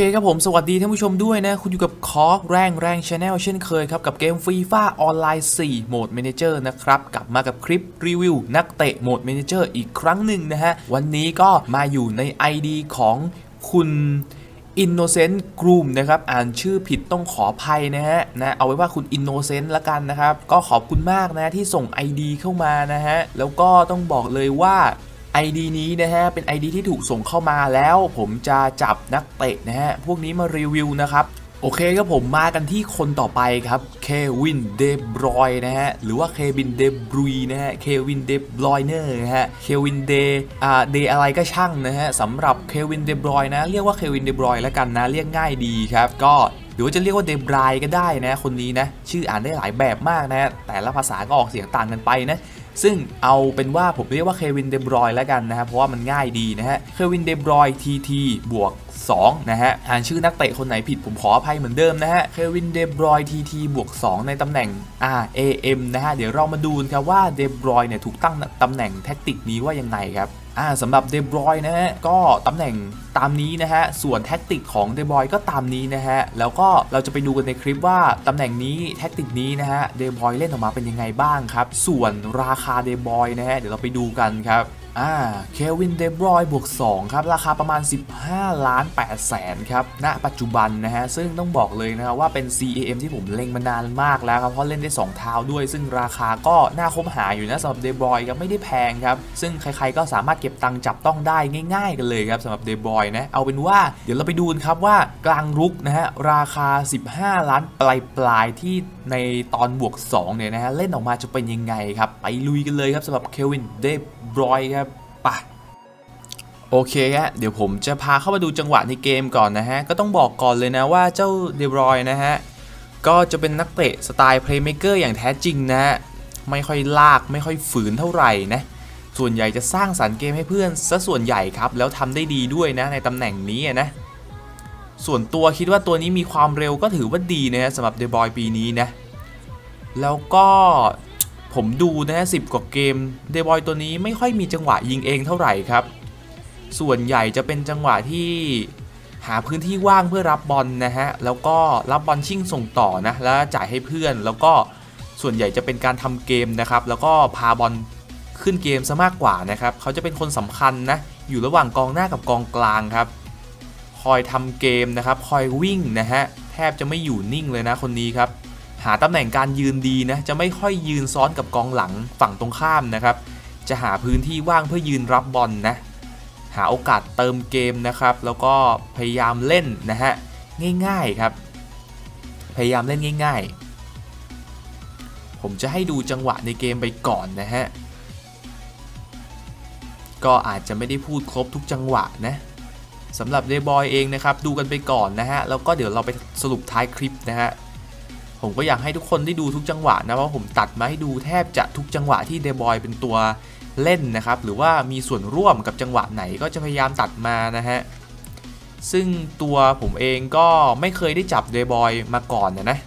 เคครับผมสวัสดีท่านผู้ชมด้วยนะ คุณอยู่กับคอแรงแรงชาแนลเช่นเคยครับ กับเกมฟรีฟ้าออนไลน์4โหมด Manager นะครับ กลับมากับคลิปรีวิวนักเตะโหมด Manager อีกครั้งหนึ่งนะฮะ วันนี้ก็มาอยู่ใน ID ของคุณ Innocent Groom นะครับ อ่านชื่อผิดต้องขออภัยนะฮะนะเอาไว้ว่าคุณ Innocent ละกันนะครับ ก็ขอบคุณมากนะที่ส่ง ID เข้ามานะฮะ แล้วก็ต้องบอกเลยว่า ID นี้นะฮะเป็น ID ที่ถูกส่งเข้ามาแล้ว ผมจะจับนักเตะนะฮะพวกนี้มารีวิวนะครับโอเคครับผมมากันที่คนต่อไปครับเควินเดบรอยนะฮะหรือว่าเควินเดบรุยนะฮะเควินเดบรอยเนอร์นะฮะเควินเดอ่าเดอะไรก็ช่างนะฮะสำหรับเควินเดบรอยนะเรียกว่าเควินเดบรอยแล้วกันนะเรียกง่ายดีครับก็หรือว่าจะเรียกว่าเดบรายก็ได้นะคนนี้นะชื่ออ่านได้หลายแบบมากนะแต่ละภาษาก็ออกเสียงต่างกันไปนะ ซึ่งเอาเป็นว่าผมเรียกว่าเควินเดบรอยแล้วกันนะครับเพราะว่ามันง่ายดีนะฮะเควินเดบรอยทีทีบวก2นะฮะอ่านชื่อนักเตะคนไหนผิดผมขออภัยเหมือนเดิมนะฮะ เควิน เดบรอยทีทีบวก 2 ในตำแหน่ง R A M นะฮะ เดี๋ยวเรามาดูครับว่า เดบรอยเนี่ยถูกตั้งตำแหน่งแท็กติกนี้ว่ายังไงครับ อ่าสำหรับเดบรอยนะฮะก็ตำแหน่งตามนี้นะฮะส่วนแท็กติกของเดบรอยก็ตามนี้นะฮะแล้วก็เราจะไปดูกันในคลิปว่าตำแหน่งนี้แท็กติกนี้นะฮะเดบรอยเล่นออกมาเป็นยังไงบ้างครับส่วนราคาเดบรอยนะฮะเดี๋ยวเราไปดูกันครับ อ่า เควิน เดบรอยบวก 2 ครับ ราคาประมาณ 15 ล้าน8แสนครับ ณ ปัจจุบันนะฮะ ซึ่งต้องบอกเลยนะครับว่าเป็น CAM ที่ผมเล็งมานานมากแล้วครับ เพราะเล่นได้ 2 เท้าด้วย ซึ่งราคาก็น่าคบหาอยู่นะสำหรับ เดบรอยครับ ไม่ได้แพงครับ ซึ่งใครๆก็สามารถเก็บตังค์จับต้องได้ง่าย ๆ กันเลยครับสำหรับ เดบรอยนะ เอาเป็นว่าเดี๋ยวเราไปดูนครับว่ากลางรุกนะฮะ ราคา 15 ล้านปลายปลายๆที่ ในตอนบวก2เนี่ยนะฮะเล่นออกมาจะเป็นยังไงครับ ไปลุยกันเลยครับสำหรับเควินเดบรอยครับไปโอเคฮะเดี๋ยวผมจะพาเข้ามาดูจังหวะในเกมก่อนนะฮะ ก็ต้องบอกก่อนเลยนะว่าเจ้าเดบรอยนะฮะ ก็จะเป็นนักเตะสไตล์เพลย์เมเกอร์อย่างแท้จริงนะฮะ ไม่ค่อยลากไม่ค่อยฝืนเท่าไหร่นะส่วนใหญ่จะสร้างสรรค์เกมให้เพื่อนซะส่วนใหญ่ครับ แล้วทำได้ดีด้วยนะในตำแหน่งนี้นะส่วนตัวคิดว่าตัวนี้มีความเร็วก็ถือว่าดีนะฮะสำหรับเดบอยปีนี้นะ แล้วก็ผมดูนะสิบกว่าเกมเดบอยตัวนี้ไม่ค่อยมีจังหวะยิงเองเท่าไหร่ครับ ส่วนใหญ่จะเป็นจังหวะที่หาพื้นที่ว่างเพื่อรับบอลนะฮะ แล้วก็รับบอลชิ่งส่งต่อนะ แล้วจ่ายให้เพื่อน แล้วก็ส่วนใหญ่จะเป็นการทำเกมนะครับ แล้วก็พาบอลขึ้นเกมซะมากกว่านะครับ เขาจะเป็นคนสำคัญนะ อยู่ระหว่างกองหน้ากับกองกลางครับ คอยทำเกมนะครับ คอยวิ่งนะฮะ แทบจะไม่อยู่นิ่งเลยนะคนนี้ครับ หาตำแหน่งการยืนดีนะจะไม่ค่อยยืนซ้อนกับกองหลังฝั่งตรงข้ามนะครับ จะหาพื้นที่ว่างเพื่อยืนรับบอลนะหาโอกาสเติมเกมนะครับ แล้วก็พยายามเล่นนะฮะง่ายๆครับ พยายามเล่นง่าย ๆ ผมจะให้ดูจังหวะในเกมไปก่อนนะฮะก็อาจจะไม่ได้พูดครบทุกจังหวะนะสำหรับเดบอยเองนะครับ ดูกันไปก่อนนะฮะแล้วก็เดี๋ยวเราไปสรุปท้ายคลิปนะฮะ ผมก็อยากให้ทุกคนได้ดูทุกจังหวะนะว่าะผมตัดมาให้ดูแทบจะทุกจังหวะที่เดบอยเป็นตัวเล่นนะครับ หรือว่ามีส่วนร่วมกับจังหวะไหนก็จะพยายามตัดมานะฮะซึ่งตัวผมเองก็ไม่เคยได้จับเดบอยมาก่อนนะนะ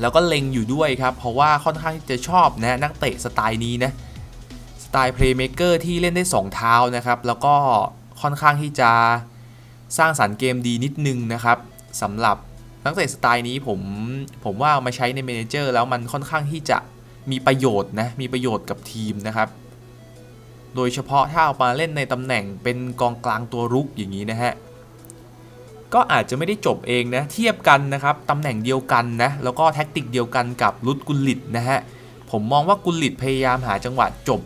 แล้วก็เล็งอยู่ด้วยครับ เพราะว่าค่อนข้างจะชอบนะนักเตะสไตล์นี้นะสไตล์เพลย์เม k เกอร์ที่เล่นได้ 2 เท้านะครับ แล้วก็ค่อนข้างที่จะสร้างสรรค์เกมดีนิดนึงนะครับสำหรับ นักเตะสไตล์นี้ผมผมว่ามาใช้ในเมนเจอร์แล้วมันค่อนข้างที่จะมีประโยชน์นะ มีประโยชน์กับทีมนะครับ โดยเฉพาะถ้าเอามาเล่นในตำแหน่งเป็นกองกลางตัวรุกอย่างนี้นะฮะ ก็อาจจะไม่ได้จบเองนะ เทียบกันนะครับตำแหน่งเดียวกันนะ แล้วก็แท็กติกเดียวกันกับรุดกุลิตนะฮะ ผมมองว่ากุลิตพยายามหาจังหวะจบ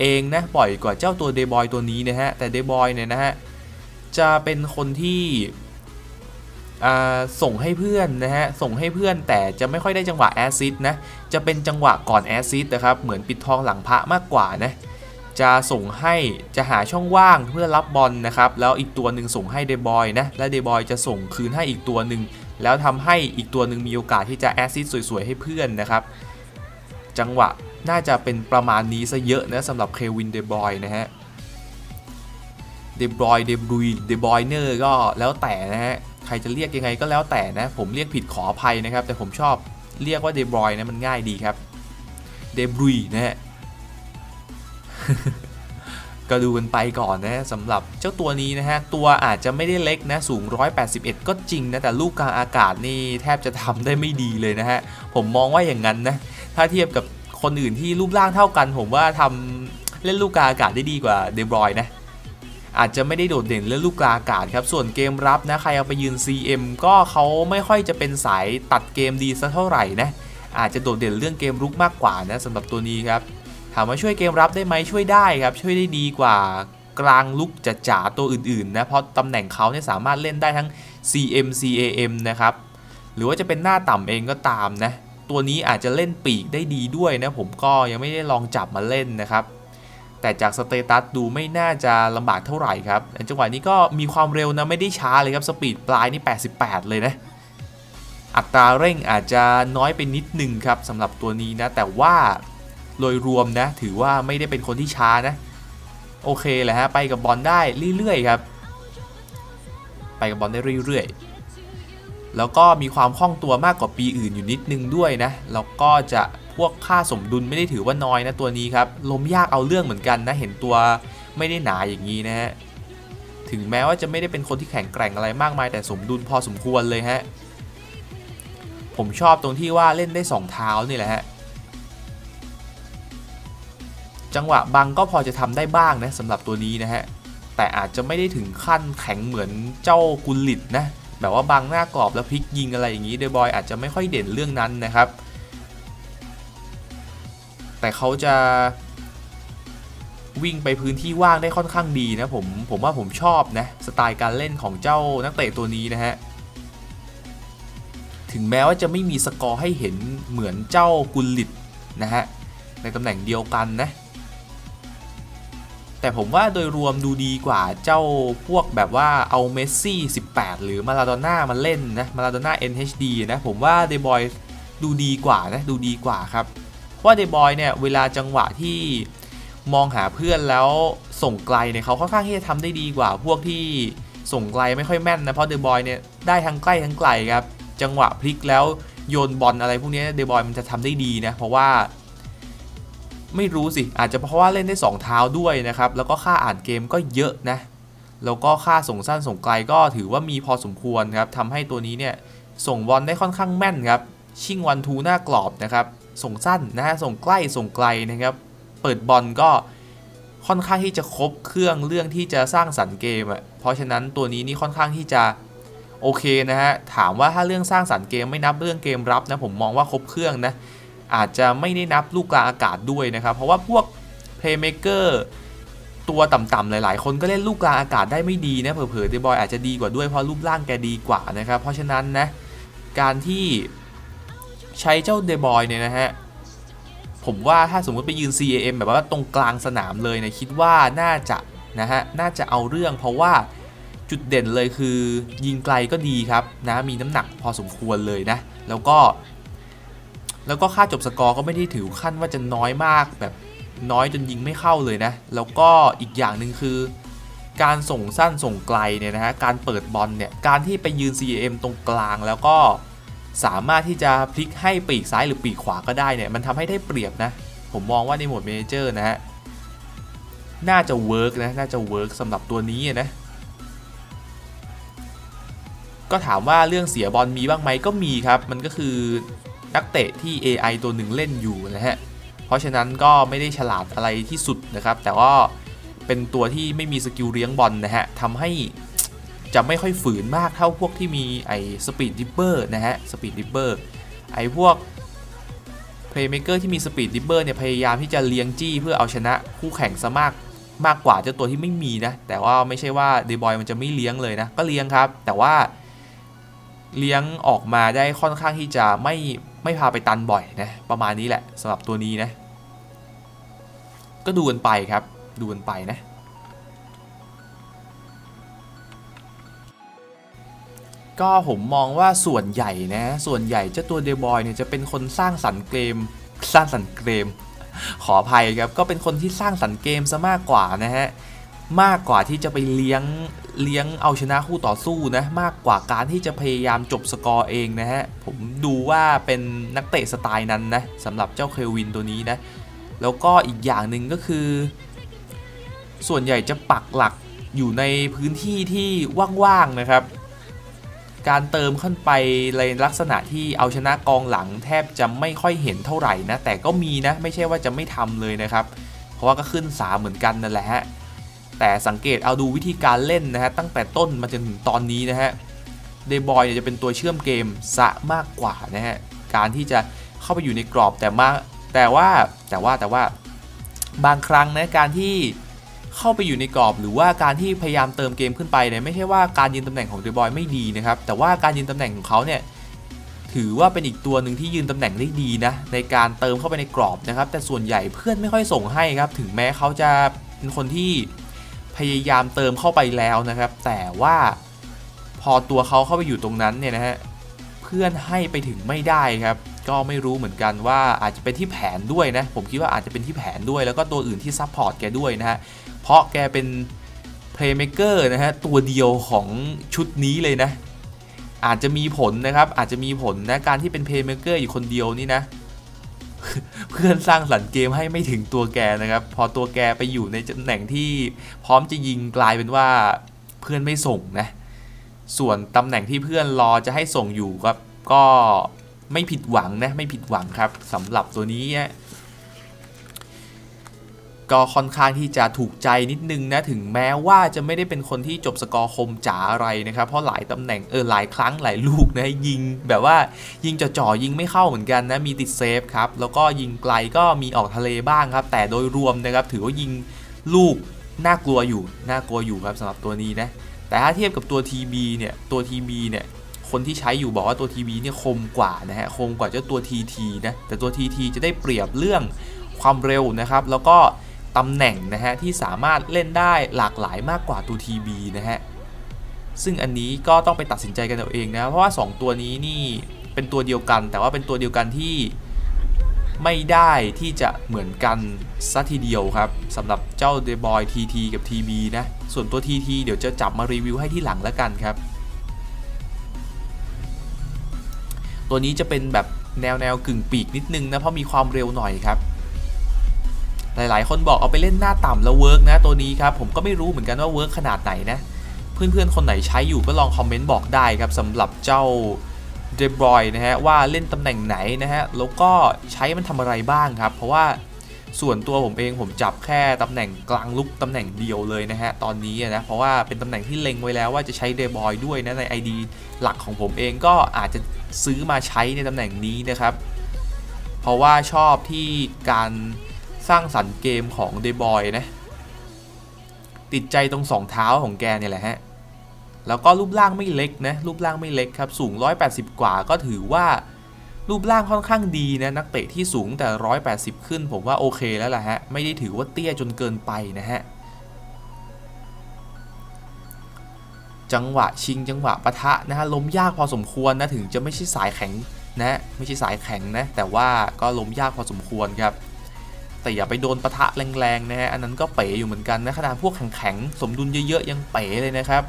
เองนะปล่อยกว่าเจ้าตัวเดบอยตัวนี้นะฮะ แต่เดบอยเนี่ยนะฮะจะเป็นคนที่ ส่งให้เพื่อนนะฮะ ส่งให้เพื่อนแต่จะไม่ค่อยได้จังหวะแอซิดนะ จะเป็นจังหวะก่อนแอซิดนะครับ เหมือนปิดทองหลังพระมากกว่านะ จะส่งให้จะหาช่องว่างเพื่อรับบอลนะครับ แล้วอีกตัวหนึ่งส่งให้เดบอยนะ และเดบอยจะส่งคืนให้อีกตัวหนึ่ง แล้วทำให้อีกตัวหนึ่งมีโอกาสที่จะแอซิดสวยๆให้เพื่อนนะครับ จังหวะน่าจะเป็นประมาณนี้ซะเยอะนะสำหรับเควินเดบอยนะฮะ เดบอย เดบรุย เดบอยเนอร์ก็แล้วแต่นะฮะ ใครจะเรียกยังไงก็แล้วแต่นะ ผมเรียกผิดขออภัยนะครับ แต่ผมชอบเรียกว่าเดบรอยนะมันง่ายดีครับเดบรุยนะฮะก็ดูกันไปก่อนนะสำหรับเจ้าตัวนี้นะฮะ ตัวอาจจะไม่ได้เล็กนะ สูง 181 ก็จริงนะ แต่ลูกกลางอากาศนี่แทบจะทำได้ไม่ดีเลยนะฮะ ผมมองว่าอย่างนั้นนะ ถ้าเทียบกับคนอื่นที่รูปร่างเท่ากัน ผมว่าทำเล่นลูกกลางอากาศได้ดีกว่าเดบรอยนะ อาจจะไม่ได้โดดเด่นเรื่องลูกกลางอากาศครับ ส่วนเกมรับนะใครเอาไปยืน CM ก็เขาไม่ค่อยจะเป็นสายตัดเกมดีสักเท่าไหร่นะอาจจะโดดเด่นเรื่องเกมรุกมากกว่านะสำหรับตัวนี้ครับถามว่าช่วยเกมรับได้ไหมช่วยได้ครับ ช่วยได้ดีกว่ากลางลุกจะจ๋าตัวอื่นๆนะเพราะตำแหน่งเขาเนี่ยสามารถเล่นได้ทั้ง CM CAM นะครับหรือว่าจะเป็นหน้าต่ำเองก็ตามนะตัวนี้อาจจะเล่นปีกได้ดีด้วยนะผมก็ยังไม่ได้ลองจับมาเล่นนะครับ แต่จากสเตตัสดูไม่น่าจะลำบากเท่าไหร่ครับจังหวะนี้ก็มีความเร็วนะไม่ได้ช้าเลยครับสปีดปลายนี่ 88 เลยนะอัตราเร่งอาจจะน้อยไปนิดนึงครับสำหรับตัวนี้นะ แต่ว่าโดยรวมนะ ถือว่าไม่ได้เป็นคนที่ช้านะ โอเคแหละฮะไปกับบอลได้เรื่อยๆครับ ไปกับบอลได้เรื่อยๆ แล้วก็มีความคล่องตัวมากกว่าปีอื่นอยู่นิดนึงด้วยนะแล้วก็จะ พวกค่าสมดุลไม่ได้ถือว่าน้อยนะตัวนี้ครับล้มยากเอาเรื่องเหมือนกันนะเห็นตัวไม่ได้หนาอย่างนี้นะฮะถึงแม้ว่าจะไม่ได้เป็นคนที่แข็งแกร่งอะไรมากมายแต่สมดุลพอสมควรเลยฮะผมชอบตรงที่ว่าเล่นได้ 2 เท้านี่แหละฮะจังหวะบังก็พอจะทำได้บ้างนะสำหรับตัวนี้นะฮะแต่อาจจะไม่ได้ถึงขั้นแข็งเหมือนเจ้ากุลลิตนะแบบว่าบังหน้ากรอบแล้วพลิกยิงอะไรอย่างนี้เดบอยอาจจะไม่ค่อยเด่นเรื่องนั้นนะครับ แต่เขาจะวิ่งไปพื้นที่ว่างได้ค่อนข้างดีนะผมผมว่าผมชอบนะสไตล์การเล่นของเจ้านักเตะตัวนี้นะฮะถึงแม้ว่าจะไม่มีสกอร์ให้เห็นเหมือนเจ้ากุลลิตนะฮะในตำแหน่งเดียวกันนะ แต่ผมว่าโดยรวมดูดีกว่าเจ้าพวกแบบว่าเอาเมสซี่ 18 หรือมาลาโดน่ามาเล่นนะมาลาโดน่า NHD นะผมว่าเดบอยดูดีกว่านะดูดีกว่าครับ ว่าเดบอยเนี่ยเวลาจังหวะที่มองหาเพื่อนแล้วส่งไกลเนี่ยเขาค่อนข้างที่จะทำได้ดีกว่า พวกที่ส่งไกลไม่ค่อยแม่นนะเพราะเดบอยเนี่ยได้ทั้งใกล้ทั้งไกลครับจังหวะพลิกแล้วโยนบอลอะไรพวกนี้เดบอยมันจะทำได้ดีนะเพราะว่า ไม่รู้สิอาจจะเพราะว่าเล่นได้ 2 เท้าด้วยนะครับแล้วก็ค่าอ่านเกมก็เยอะนะแล้วก็ค่าส่งสั้นส่งไกลก็ถือว่ามีพอสมควรครับทำให้ตัวนี้เนี่ยส่งบอลได้ค่อนข้างแม่นครับชิงวันทูหน้ากรอบนะครับ ส่งสั้นนะฮะส่งใกล้ส่งไกลนะครับเปิดบอลก็ค่อนข้างที่จะครบเครื่องเรื่องที่จะสร้างสรรค์เกมอะเพราะฉะนั้นตัวนี้นี่ค่อนข้างที่จะโอเคนะฮะถามว่าถ้าเรื่องสร้างสรรค์เกมไม่นับเรื่องเกมรับนะผมมองว่าครบเครื่องนะอาจจะไม่ได้นับลูกกลางอากาศด้วยนะครับเพราะว่าพวก Playmaker ตัวต่ำๆหลายๆ คนก็เล่นลูกกลางอากาศได้ไม่ดีนะเผลอๆเดบอยอาจจะดีกว่าด้วยเพราะรูปร่างแกดีกว่านะครับเพราะฉะนั้นนะการที่ ใช้เจ้าเดบอยเนี่ยนะฮะ ผมว่าถ้าสมมติไปยืน CAM แบบว่าตรงกลางสนามเลยเนะคิดว่าน่าจะนะฮะ น่าจะเอาเรื่องเพราะว่าจุดเด่นเลยคือ ยิงไกลก็ดีครับนะมีน้ำหนักพอสมควรเลยนะ แล้วก็ แล้วก็ค่าจบสกอร์ก็ไม่ได้ถือขั้นว่าจะน้อยมากแบบน้อยจนยิงไม่เข้าเลยนะ แล้วก็อีกอย่างหนึ่งคือ การส่งสั้นส่งไกลเนี่ยนะฮะ การเปิดบอลเนี่ย การที่ไปยืน CM ตรงกลางแล้วก็ สามารถที่จะพลิกให้ปีกซ้ายหรือปีกขวาก็ได้เนี่ยมันทำให้ได้เปรียบนะ ผมมองว่าในโหมดเมเจอร์นะฮะน่าจะเวิร์กนะน่าจะเวิร์กสำหรับตัวนี้นะก็ถามว่าเรื่องเสียบอลมีบ้างไหมก็มีครับ มันก็คือนักเตะที่ AI ตัวหนึ่งเล่นอยู่นะฮะ เพราะฉะนั้นก็ไม่ได้ฉลาดอะไรที่สุดนะครับ แต่ว่าเป็นตัวที่ไม่มีสกิลเลี้ยงบอลนะฮะทำให้ จะไม่ค่อยฝืนมากเท่าพวกที่มีไอ้สปีดดิปเปอร์นะฮะสปีดดิปเปอร์ไอ้พวกเพลย์เมเกอร์ที่มีสปีดดิปเปอร์เนี่ยพยายามที่จะเลี้ยงจี้เพื่อเอาชนะคู่แข่งซะมากมากกว่าเจ้าตัวที่ไม่มีนะ แต่ว่าไม่ใช่ว่าเดบอยมันจะไม่เลี้ยงเลยนะ ก็เลี้ยงครับ แต่ว่าเลี้ยงออกมาได้ค่อนข้างที่จะไม่ไม่พาไปตันบ่อยนะ ประมาณนี้แหละสำหรับตัวนี้นะ ก็ดูกันไปครับ ดูกันไปนะ ก็ผมมองว่าส่วนใหญ่นะ ส่วนใหญ่เจ้าตัวเดบอยเนี่ยจะเป็นคนสร้างสรรค์เกม สร้างสรรค์เกม ขออภัยครับ ก็เป็นคนที่สร้างสรรค์เกมซะมากกว่านะฮะ มากกว่าที่จะไปเลี้ยง เลี้ยงเอาชนะคู่ต่อสู้นะ มากกว่าการที่จะพยายามจบสกอร์เองนะฮะ ผมดูว่าเป็นนักเตะสไตล์นั้นนะสำหรับเจ้าเควินตัวนี้นะ แล้วก็อีกอย่างหนึ่งก็คือ ส่วนใหญ่จะปักหลักอยู่ในพื้นที่ที่ว่างๆนะครับ การเติมขึ้นไปในลักษณะที่เอาชนะกองหลังแทบจะไม่ค่อยเห็นเท่าไหร่นะ แต่ก็มีนะ ไม่ใช่ว่าจะไม่ทำเลยนะครับ เพราะว่าก็ขึ้นสาเหมือนกันนั่นแหละฮะ แต่สังเกตเอาดูวิธีการเล่นนะฮะ ตั้งแต่ต้นมาจนถึงตอนนี้นะฮะ เดบอยจะเป็นตัวเชื่อมเกมซะมากกว่านะฮะ การที่จะเข้าไปอยู่ในกรอบแต่มาแต่ว่าแต่ว่าแต่ว่าบางครั้งนะการที่ เข้าไปอยู่ในกรอบหรือว่าการที่พยายามเติมเกมขึ้นไปเนี่ยไม่ใช่ว่าการยืนตำแหน่งของเดบอยไม่ดีนะครับแต่ว่าการยืนตำแหน่งของเขาเนี่ยถือว่าเป็นอีกตัวหนึ่งที่ยืนตำแหน่งได้ดีนะในการเติมเข้าไปในกรอบนะครับแต่ส่วนใหญ่เพื่อนไม่ค่อยส่งให้ครับถึงแม้เขาจะเป็นคนที่พยายามเติมเข้าไปแล้วนะครับ แต่ว่าพอตัวเขาเข้าไปอยู่ตรงนั้นเนี่ยนะฮะเพื่อนให้ไปถึงไม่ได้ครับ ก็ไม่รู้เหมือนกันว่าอาจจะเป็นที่แผนด้วยนะ ผมคิดว่าอาจจะเป็นที่แผนด้วย แล้วก็ตัวอื่นที่ซัพพอร์ตแกด้วยนะฮะ เพราะแกเป็นเพลย์เม k เกอร์นะฮะ ตัวเดียวของชุดนี้เลยนะ อาจจะมีผลนะครับ อาจจะมีผลนะ การที่เป็นเพลย์เม k เกอร์อยู่คนเดียวนี่นะ เพื่อนสร้างสรรค์เกมให้ไม่ถึงตัวแกนะครับ พอตัวแกไปอยู่ในตำแหน่งที่พร้อมจะยิงกลายเป็นว่าเพื่อนไม่ส่งนะ ส่วนตำแหน่งที่เพื่อนรอจะให้ส่งอยู่ครับ ก็ ไม่ผิดหวังนะไม่ผิดหวังครับสำหรับตัวนี้ก็ค่อนข้างที่จะถูกใจนิดนึงนะถึงแม้ว่าจะไม่ได้เป็นคนที่จบสกอร์คมจ๋าอะไรนะครับ เพราะหลายตำแหน่งเออหลายครั้งหลายลูกนะยิง แบบว่ายิงจ่อๆยิงไม่เข้าเหมือนกันนะมีติดเซฟครับแล้วก็ยิงไกลก็มีออกทะเลบ้างครับ แต่โดยรวมนะครับถือว่ายิงลูกน่ากลัวอยู่น่ากลัวอยู่ครับสำหรับตัวนี้นะแต่ถ้าเทียบกับตัว TB เนี่ยตัว TB เนี่ย คนที่ใช้อยู่บอกว่าตัว TB เนี่ยคมกว่านะฮะคมกว่าเจ้าตัว TT นะแต่ตัว TT จะได้เปรียบเรื่องความเร็วนะครับแล้วก็ตำแหน่งนะฮะที่สามารถเล่นได้หลากหลายมากกว่าตัว TB นะฮะซึ่งอันนี้ก็ต้องไปตัดสินใจกันเอาเองนะเพราะว่า 2 ตัวนี้นี่เป็นตัวเดียวกัน แต่ว่าเป็นตัวเดียวกันที่ไม่ได้ที่จะเหมือนกันซะทีเดียวครับสำหรับเจ้า The Boy TT กับ TB นะส่วนตัว TT เดี๋ยวจะจับมารีวิวให้ที่หลังแล้วกันครับ ตัวนี้จะเป็นแบบแนวแนวกึ่งปีกนิดนึงนะ เพราะมีความเร็วหน่อยครับ หลายๆ คนบอกเอาไปเล่นหน้าต่ำแล้วเวิร์กนะตัวนี้ครับ ผมก็ไม่รู้เหมือนกันว่าเวิร์กขนาดไหนนะ เพื่อนๆ คนไหนใช้อยู่ก็ลองคอมเมนต์บอกได้ครับสำหรับเจ้าเดบรอยนะฮะว่าเล่นตำแหน่งไหนนะฮะแล้วก็ใช้มันทำอะไรบ้างครับ เพราะว่าส่วนตัวผมเองผมจับแค่ตำแหน่งกลางลุกตำแหน่งเดียวเลยนะฮะตอนนี้นะเพราะว่าเป็นตำแหน่งที่เล็งไว้แล้วว่าจะใช้เดบอยด้วยนะใน ID หลักของผมเองก็อาจจะ ซื้อมาใช้ในตำแหน่งนี้นะครับ เพราะว่าชอบที่การสร้างสรรค์เกมของเดบอยนะ ติดใจตรงสองเท้าของแกเนี่ยแหละฮะ แล้วก็รูปร่างไม่เล็กนะ รูปร่างไม่เล็กครับ สูง 180 กว่าก็ถือว่ารูปร่างค่อนข้างดีนะ นักเตะที่สูงแต่ 180 ขึ้น ผมว่าโอเคแล้วแหละฮะ ไม่ได้ถือว่าเตี้ยจนเกินไปนะฮะ จังหวะชิงจังหวะปะทะนะฮะล้มยากพอสมควรนะถึงจะไม่ใช่สายแข็งนะไม่ใช่สายแข็งนะแต่ว่าก็ล้มยากพอสมควรครับแต่อย่าไปโดนปะทะแรงๆนะฮะอันนั้นก็เป๋อยู่เหมือนกันนะขนาดพวกแข็งๆสมดุลเยอะๆยังเป๋เลยนะครับ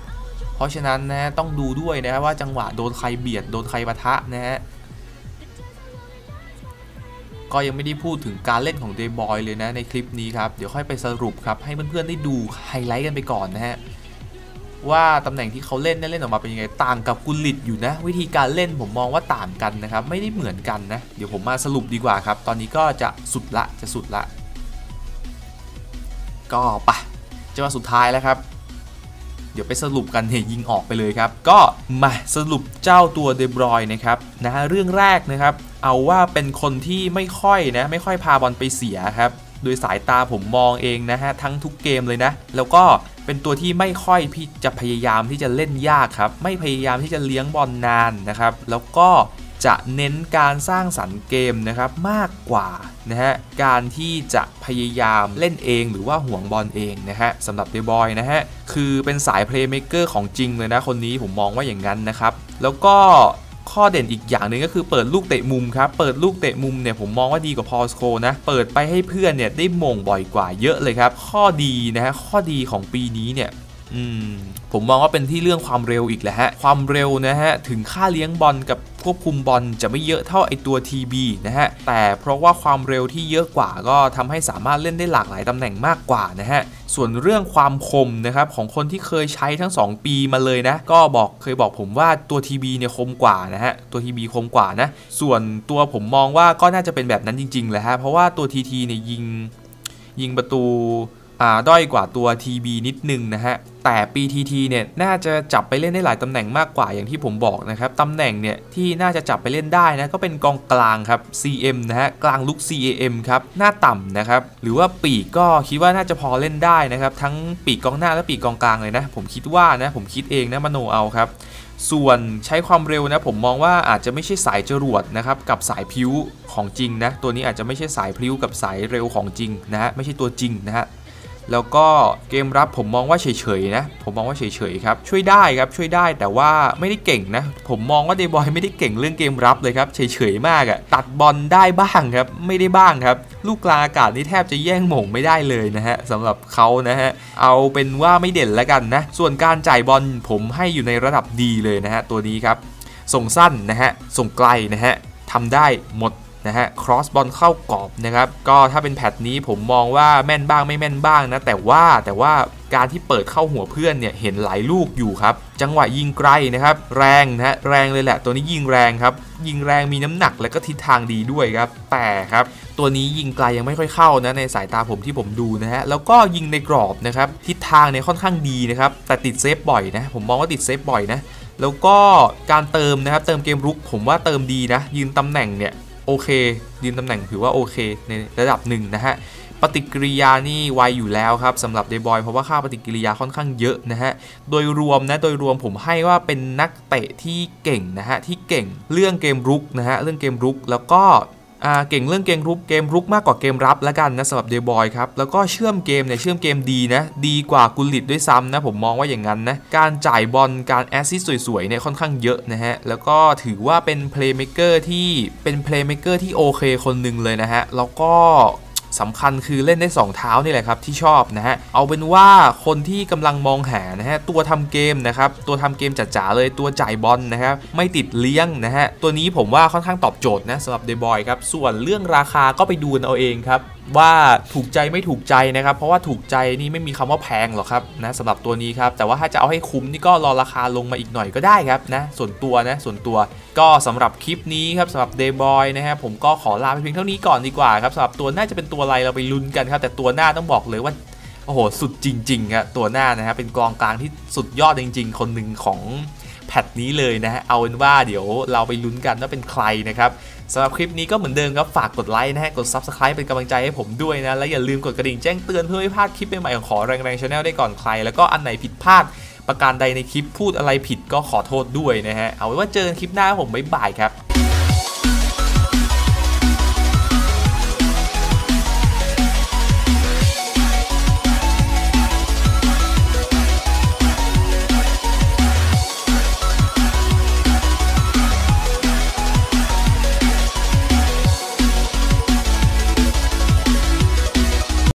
เพราะฉะนั้นนะต้องดูด้วยนะว่าจังหวะโดนใครเบียดโดนใครปะทะนะฮะก็ยังไม่ได้พูดถึงการเล่นของเดย์บอยเลยนะในคลิปนี้ครับ เดี๋ยวค่อยไปสรุปครับ ให้เพื่อนๆได้ดูไฮไลท์กันไปก่อนนะฮะ ว่าตำแหน่งที่เขาเล่นเล่นออกมาเป็นยังไงต่างกับกุลิตอยู่นะ วิธีการเล่นผมมองว่าต่างกันนะครับไม่ได้เหมือนกันนะ เดี๋ยวผมมาสรุปดีกว่าครับ ตอนนี้ก็จะสุดละจะสุดละ ก็ปะจะมาสุดท้ายแล้วครับ เดี๋ยวไปสรุปกันเนี่ยยิงออกไปเลยครับ ก็มาสรุปเจ้าตัวเดบรอยนะครับนะฮะเรื่องแรกนะครับ เอาว่าเป็นคนที่ไม่ค่อยนะไม่ค่อยพาบอลไปเสียครับโดยสายตาผมมองเองนะฮะทั้งทุกเกมเลยนะ แล้วก็ เป็นตัวที่ไม่ค่อยพี่จะพยายามที่จะเล่นยากครับ ไม่พยายามที่จะเลี้ยงบอลนานนะครับ แล้วก็จะเน้นการสร้างสรรค์เกมนะครับมากกว่านะฮะการที่จะพยายามเล่นเองหรือว่าห่วงบอลเองนะฮะสำหรับเดบอยนะฮะคือเป็นสายเพลย์เมคเกอร์ของจริงเลยนะคนนี้ผมมองว่าอย่างนั้นนะครับ แล้วก็ ข้อเด่นอีกอย่างหนึ่งก็คือเปิดลูกเตะมุมครับ เปิดลูกเตะมุมเนี่ยผมมองว่าดีกว่าพอสโคนะ เปิดไปให้เพื่อนเนี่ยได้มงบ่อยกว่าเยอะเลยครับ ข้อดีนะฮะ ข้อดีของปีนี้เนี่ย อืมผมมองว่าเป็นที่เรื่องความเร็วอีกแหละฮะ ความเร็วนะฮะ ถึงค่าเลี้ยงบอลกับควบคุมบอลจะไม่เยอะเท่าไอตัว TB นะฮะ แต่เพราะว่าความเร็วที่เยอะกว่าก็ทำให้สามารถเล่นได้หลากหลายตำแหน่งมากกว่านะฮะ ส่วนเรื่องความคมนะครับของคนที่เคยใช้ทั้ง 2 ปีมาเลยนะ ก็บอกเคยบอกผมว่าตัว TB เนี่ยคมกว่านะฮะ ตัว TB คมกว่านะ ส่วนตัวผมมองว่าก็น่าจะเป็นแบบนั้นจริงๆแหละฮะ เพราะว่าตัว TT เนี่ยยิงยิงประตู ด้อยกว่าตัว TB นิดนึงนะฮะ แต่ PTT เนี่ยน่าจะจับไปเล่นได้หลายตำแหน่งมากกว่าอย่างที่ผมบอกนะครับตำแหน่งเนี่ยที่น่าจะจับไปเล่นได้นะก็เป็นกองกลางครับ CM นะฮะกลางลุก CAM ครับหน้าต่ำนะครับหรือว่าปีกก็คิดว่าน่าจะพอเล่นได้นะครับทั้งปีกกองหน้าและปีกกองกลางเลยนะผมคิดว่านะผมคิดเองนะมโนเอาครับส่วนใช้ความเร็วนะผมมองว่าอาจจะไม่ใช่สายจรวดนะครับกับสายพิ้วของจริงนะตัวนี้อาจจะไม่ใช่สายพิ้วกับสายเร็วของจริงนะฮะไม่ใช่ตัวจริงนะฮะ แล้วก็เกมรับผมมองว่าเฉยๆนะผมมองว่าเฉยๆครับช่วยได้ครับช่วยได้แต่ว่าไม่ได้เก่งนะ ผมมองว่าเดบอยไม่ได้เก่งเรื่องเกมรับเลยครับเฉยๆมากอะตัดบอลได้บ้างครับไม่ได้บ้างครับ ลูกกลางอากาศนี่แทบจะแย่งหม่งไม่ได้เลยนะฮะสำหรับเขานะฮะเอาเป็นว่าไม่เด่นแล้วกันนะ ส่วนการจ่ายบอลผมให้อยู่ในระดับดีเลยนะฮะตัวนี้ครับส่งสั้นนะฮะส่งไกลนะฮะทำได้หมด นะฮะครอสบอลเข้ากรอบนะครับก็ถ้าเป็นแพทนี้ผมมองว่าแม่นบ้างไม่แม่นบ้างนะแต่ว่าแต่ว่าการที่เปิดเข้าหัวเพื่อนเนี่ยเห็นหลายลูกอยู่ครับจังหวะยิงไกลนะครับแรงนะฮะแรงเลยแหละ ตัวนี้ยิงแรงครับยิงแรงมีน้ำหนักและก็ทิศทางดีด้วยครับแต่ครับตัวนี้ยิงไกลยังไม่ค่อยเข้านะในสายตาผมที่ผมดูนะฮะแล้วก็ยิงในกรอบนะครับทิศทางเนี่ยค่อนข้างดีนะครับแต่ติดเซฟบ่อยนะผมมองว่าติดเซฟบ่อยนะแล้วก็การเติมนะครับเติมเกมรุกผมว่าเติมดีนะยืนตำแหน่งเนี่ย โอเคยืนตำแหน่งถือว่าโอเคในระดับหนึ่งนะฮะปฏิกิริยานี่ไวอยู่แล้วครับสำหรับเดบอยเพราะว่าค่าปฏิกิริยาค่อนข้างเยอะนะฮะโดยรวมนะโดยรวมผมให้ว่าเป็นนักเตะที่เก่งนะฮะที่เก่งเรื่องเกมรุกนะฮะเรื่องเกมรุกแล้วก็ เก่งเรื่องเกมรุกเกมรุกมากกว่าเกมรับแล้วกันนะสำหรับเดย์บอยครับ แล้วก็เชื่อมเกมเนี่ยเชื่อมเกมดีนะ ดีกว่ากุลิตด้วยซ้ำนะ ผมมองว่าอย่างนั้นนะ การจ่ายบอลการแอสซิสสวยๆเนี่ยค่อนข้างเยอะนะฮะ แล้วก็ถือว่าเป็นเพลย์เมคเกอร์ที่เป็นเพลย์เมคเกอร์ที่โอเคคนหนึ่งเลยนะฮะ แล้วก็ สำคัญคือเล่นได้ 2 เท้านี่แหละครับที่ชอบนะฮะเอาเป็นว่าคนที่กำลังมองหานะฮะตัวทำเกมนะครับตัวทำเกมจ๋าๆเลยตัวจ่ายบอลนะครับไม่ติดเลี้ยงนะฮะตัวนี้ผมว่าค่อนข้างตอบโจทย์นะสำหรับเดบอยครับส่วนเรื่องราคาก็ไปดูเอาเองครับ ว่าถูกใจไม่ถูกใจนะครับ เพราะว่าถูกใจนี่ไม่มีคำว่าแพงหรอกครับนะสำหรับตัวนี้ครับ แต่ว่าถ้าจะเอาให้คุ้มนี่ก็รอราคาลงมาอีกหน่อยก็ได้ครับนะส่วนตัวนะส่วนตัวก็สำหรับคลิปนี้ครับสำหรับ Dayboy นะฮะผมก็ขอลาไปเพียงเท่านี้ก่อนดีกว่าครับสำหรับตัวหน่าจะเป็นตัวอะไรเราไปลุ้นกันครับ แต่ตัวหน้าต้องบอกเลยว่าโอ้โหสุดจริงๆครับตัวหน้านะฮะเป็นกองกลางที่สุดยอดจริง ๆ คนหนึ่งของแพทนี้เลยนะฮะเอาเป็นว่าเดี๋ยวเราไปลุ้นกันว่าเป็นใครนะครับ สำหรับคลิปนี้ก็เหมือนเดิมครับ ฝากกดไลค์นะฮะ กด Subscribe เป็นกำลังใจให้ผมด้วยนะ และอย่าลืมกดกระดิ่งแจ้งเตือนเพื่อไม่พลาดคลิปใหม่ๆของขอแรงๆชาแนลได้ก่อนใคร แล้วก็อันไหนผิดพลาด ประการใดในคลิปพูดอะไรผิดก็ขอโทษด้วยนะฮะ เอาไว้ว่าเจอกันคลิปหน้าผมบ๊ายบายครับ